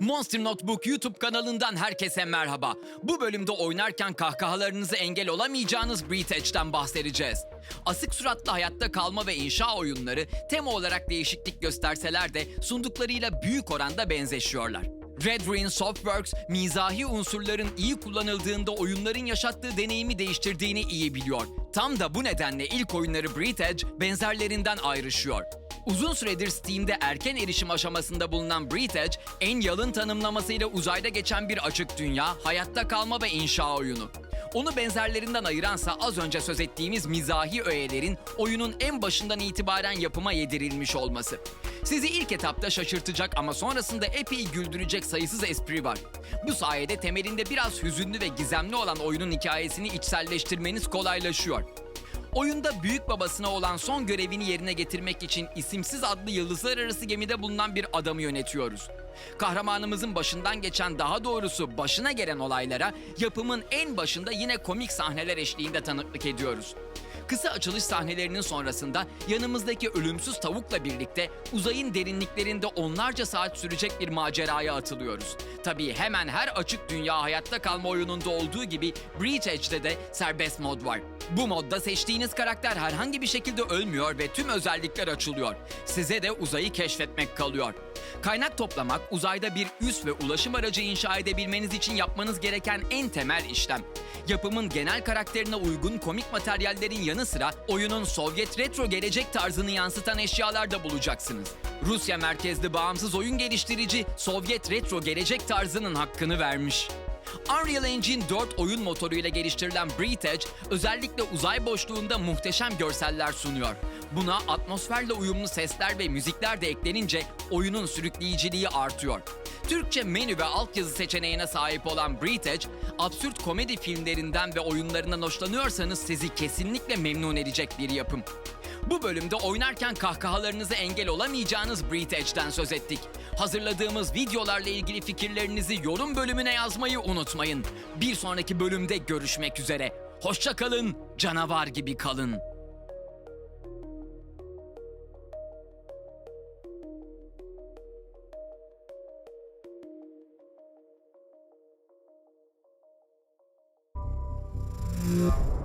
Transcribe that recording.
Monster Notebook YouTube kanalından herkese merhaba. Bu bölümde oynarken kahkahalarınızı engel olamayacağınız Breathe Edge'den bahsedeceğiz. Asık suratlı hayatta kalma ve inşa oyunları tema olarak değişiklik gösterseler de sunduklarıyla büyük oranda benzeşiyorlar. Red Ruin Softworks, mizahi unsurların iyi kullanıldığında oyunların yaşattığı deneyimi değiştirdiğini iyi biliyor. Tam da bu nedenle ilk oyunları Breathe Edge benzerlerinden ayrışıyor. Uzun süredir Steam'de erken erişim aşamasında bulunan Breathe Edge, en yalın tanımlamasıyla uzayda geçen bir açık dünya, hayatta kalma ve inşa oyunu. Onu benzerlerinden ayıransa az önce söz ettiğimiz mizahi öğelerin oyunun en başından itibaren yapıma yedirilmiş olması. Sizi ilk etapta şaşırtacak ama sonrasında epey güldürecek sayısız espri var. Bu sayede temelinde biraz hüzünlü ve gizemli olan oyunun hikayesini içselleştirmeniz kolaylaşıyor. Oyunda büyük babasına olan son görevini yerine getirmek için isimsiz adlı yıldızlar arası gemide bulunan bir adamı yönetiyoruz. Kahramanımızın başından geçen daha doğrusu başına gelen olaylara yapımın en başında yine komik sahneler eşliğinde tanıklık ediyoruz. Kısa açılış sahnelerinin sonrasında yanımızdaki ölümsüz tavukla birlikte uzayın derinliklerinde onlarca saat sürecek bir maceraya atılıyoruz. Tabii hemen her açık dünya hayatta kalma oyununda olduğu gibi Breach Edge'de de serbest mod var. Bu modda seçtiğiniz karakter herhangi bir şekilde ölmüyor ve tüm özellikler açılıyor. Size de uzayı keşfetmek kalıyor. Kaynak toplamak uzayda bir üs ve ulaşım aracı inşa edebilmeniz için yapmanız gereken en temel işlem. Yapımın genel karakterine uygun komik materyallerin yanı sıra oyunun Sovyet retro gelecek tarzını yansıtan eşyalar da bulacaksınız. Rusya merkezli bağımsız oyun geliştirici Sovyet retro gelecek tarzının hakkını vermiş. Unreal Engine 4 oyun motoruyla geliştirilen Breathe Edge özellikle uzay boşluğunda muhteşem görseller sunuyor. Buna atmosferle uyumlu sesler ve müzikler de eklenince oyunun sürükleyiciliği artıyor. Türkçe menü ve altyazı seçeneğine sahip olan Breathe Edge, absürt komedi filmlerinden ve oyunlarından hoşlanıyorsanız sizi kesinlikle memnun edecek bir yapım. Bu bölümde oynarken kahkahalarınızı engel olamayacağınız Breed Edge'den söz ettik. Hazırladığımız videolarla ilgili fikirlerinizi yorum bölümüne yazmayı unutmayın. Bir sonraki bölümde görüşmek üzere. Hoşça kalın, canavar gibi kalın. Yeah.